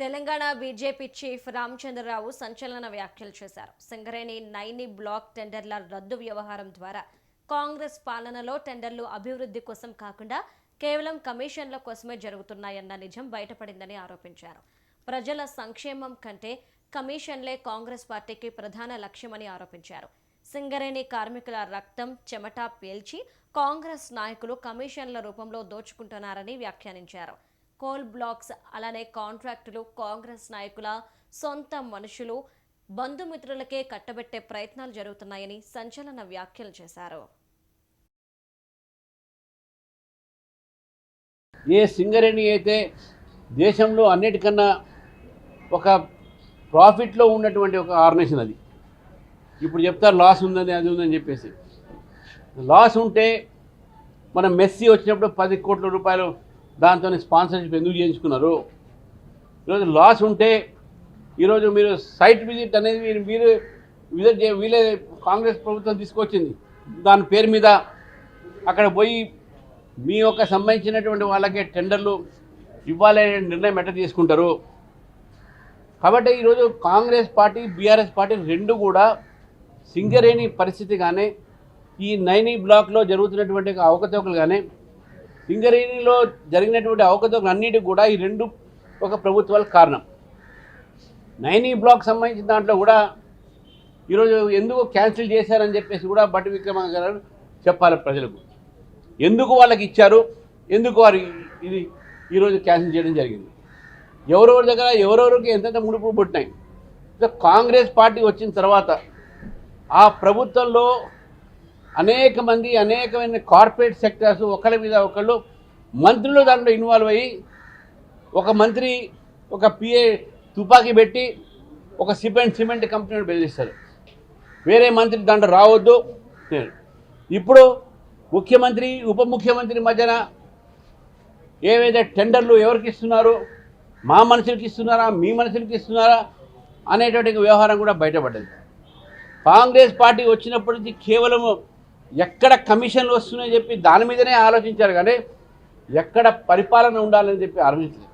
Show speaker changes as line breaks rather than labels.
Telangana BJP chief Ramachandra Rao సంచలన వ్యాఖ్యలు చేశారు. సింగరేణి నైని బ్లాక్ టెండర్ల రద్దు వ్యవహారం ద్వారా కాంగ్రెస్ పాలనలో టెండర్లు అభివృద్ధి కోసం కాకుండా కేవలం కమిషన్ల కోసమే జరుగుతున్నాయన్న నిజం బయటపడిందని ఆరోపించారు. ప్రజల సంక్షేమం కంటే కమిషన్లే కాంగ్రెస్ పార్టీకి ప్రధాన లక్ష్యమని ఆరోపించారు. సింగరేణి కార్మికుల రక్తం చెమట పేల్చి కాంగ్రెస్ నాయకులు కమిషన్ల రూపంలో దోచుకుంటున్నారని వ్యాఖ్యానించారు. కోల్ బ్లాక్స్ అలానే కాంట్రాక్టులు కాంగ్రెస్ నాయకుల సొంత మనుషులు బంధుమిత్రులకే కట్టబెట్టే ప్రయత్నాలు జరుగుతున్నాయని సంచలన వ్యాఖ్యలు చేశారు.
ఏ సింగరేణి అయితే దేశంలో అన్నిటికన్నా ఒక ప్రాఫిట్లో ఉన్నటువంటి ఒక ఆర్గనైజేషన్ అది. ఇప్పుడు చెప్తారు లాస్ ఉందని అది ఉందని చెప్పేసి. లాస్ ఉంటే మనం మెస్సీ వచ్చినప్పుడు పది కోట్ల రూపాయలు దాంతో స్పాన్సర్షిప్ ఎందుకు చేయించుకున్నారు? ఈరోజు లాస్ ఉంటే ఈరోజు మీరు సైట్ విజిట్ అనేది మీరు మీరు విజిట్ చే వీలే కాంగ్రెస్ ప్రభుత్వం తీసుకొచ్చింది. దాని పేరు మీద అక్కడ పోయి మీ యొక్క సంబంధించినటువంటి వాళ్ళకే టెండర్లు ఇవ్వాలనే నిర్ణయం ఎట్లా తీసుకుంటారు? కాబట్టి ఈరోజు కాంగ్రెస్ పార్టీ బీఆర్ఎస్ పార్టీ రెండు కూడా సింగరేణి పరిస్థితి కానీ ఈ నైని బ్లాక్లో జరుగుతున్నటువంటి అవకతవకలు కానీ సింగరేణిలో జరిగినటువంటి అవకతవకలు అన్నిటికి కూడా ఈ రెండు ఒక ప్రభుత్వాలకు కారణం. నైనీ బ్లాక్ సంబంధించిన దాంట్లో కూడా ఈరోజు ఎందుకు క్యాన్సిల్ చేశారని చెప్పేసి కూడా బట్ విక్రమ గారు చెప్పాలి ప్రజలకు. ఎందుకు వాళ్ళకి ఇచ్చారు? ఎందుకు వారు ఇది ఈరోజు క్యాన్సిల్ చేయడం జరిగింది? ఎవరెవరి దగ్గర ఎవరెవరికి ఎంతెంత ముడుపులు పుట్టినాయి? సో కాంగ్రెస్ పార్టీ వచ్చిన తర్వాత ఆ ప్రభుత్వంలో అనేక మంది అనేకమైన కార్పొరేట్ సెక్టర్స్ ఒకళ్ళ మీద ఒకళ్ళు మంత్రులు దాంట్లో ఇన్వాల్వ్ అయ్యి ఒక మంత్రి ఒక పిఏ తుపాకీ పెట్టి ఒక సిమెంట్ సిమెంట్ కంపెనీని బెదిరిస్తారు వేరే మంత్రి దాంట్లో రావద్దు. ఇప్పుడు ముఖ్యమంత్రి ఉప ముఖ్యమంత్రి మధ్యన ఏవైతే టెండర్లు ఎవరికి ఇస్తున్నారు మా మనుషులకి ఇస్తున్నారా మీ మనుషులకి ఇస్తున్నారా అనేటువంటి వ్యవహారం కూడా బయటపడ్డది. కాంగ్రెస్ పార్టీ వచ్చినప్పటి నుంచి కేవలం ఎక్కడ కమిషన్లు వస్తున్నాయని చెప్పి దాని మీదనే ఆలోచించారు కానీ ఎక్కడ పరిపాలన ఉండాలని చెప్పి ఆలోచించలేదు.